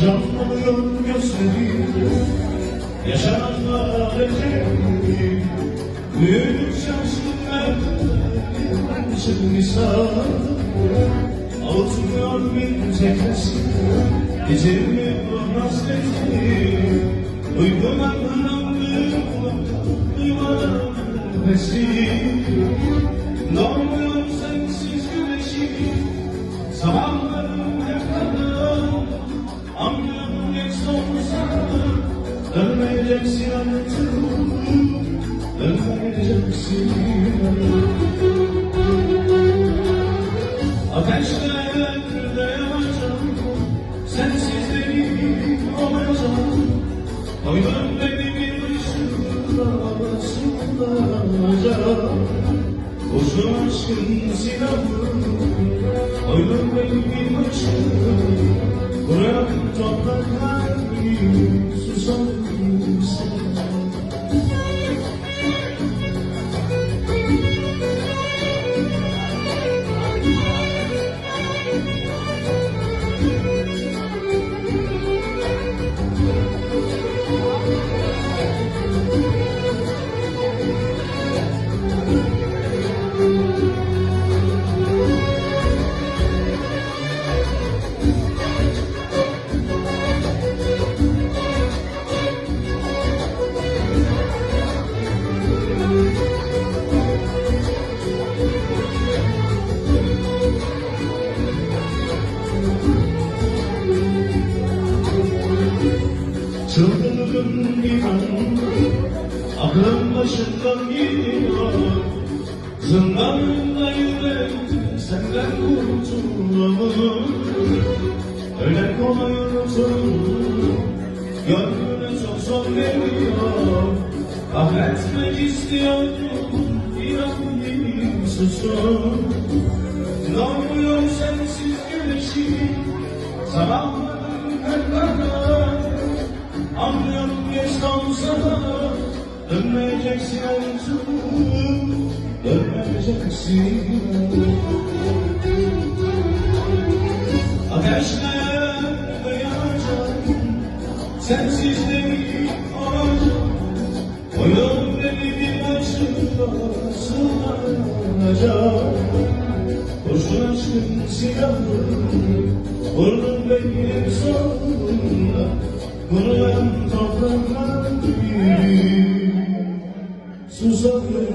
Canlanıyor gözlerim Yaşananlar eterim Büyüdüm şaşkınlar Için misal Avutmuyor bir tekesi Gecemi o hasretim Uykudan Duymadan nefesi Doğmuyor sensiz güneşi Sabahlarım karanlık Anlıyorum geç olsa Dönmeyeceksin anlatım Dönmeyeceksin Ateşlerde yanacağım Sensizliğim olacağım Koydum beni olacağım Boşun aşkın silahı Koydum beni bir ışığın Bırak topraklar gibi susadım Çıldırdım an Aklım başımdan gidiyor Zindanında yürek Senden kurtulamam Öyle kolay unutulur Gönlüne çok zor geliyor Kahretmek istiyorum İnan gibi susun. Ne oluyor sensiz güneşim Sabahların karar Anlıyorum geç olsa da Dönmeyeceksin artık Dönmeyeceksin. Ateşlerde yanacağım Sensizliği olacağım Oyun beni bir başımda sığınacağım Kurşun aşkın silahı Vurdun beni sonunda Joseph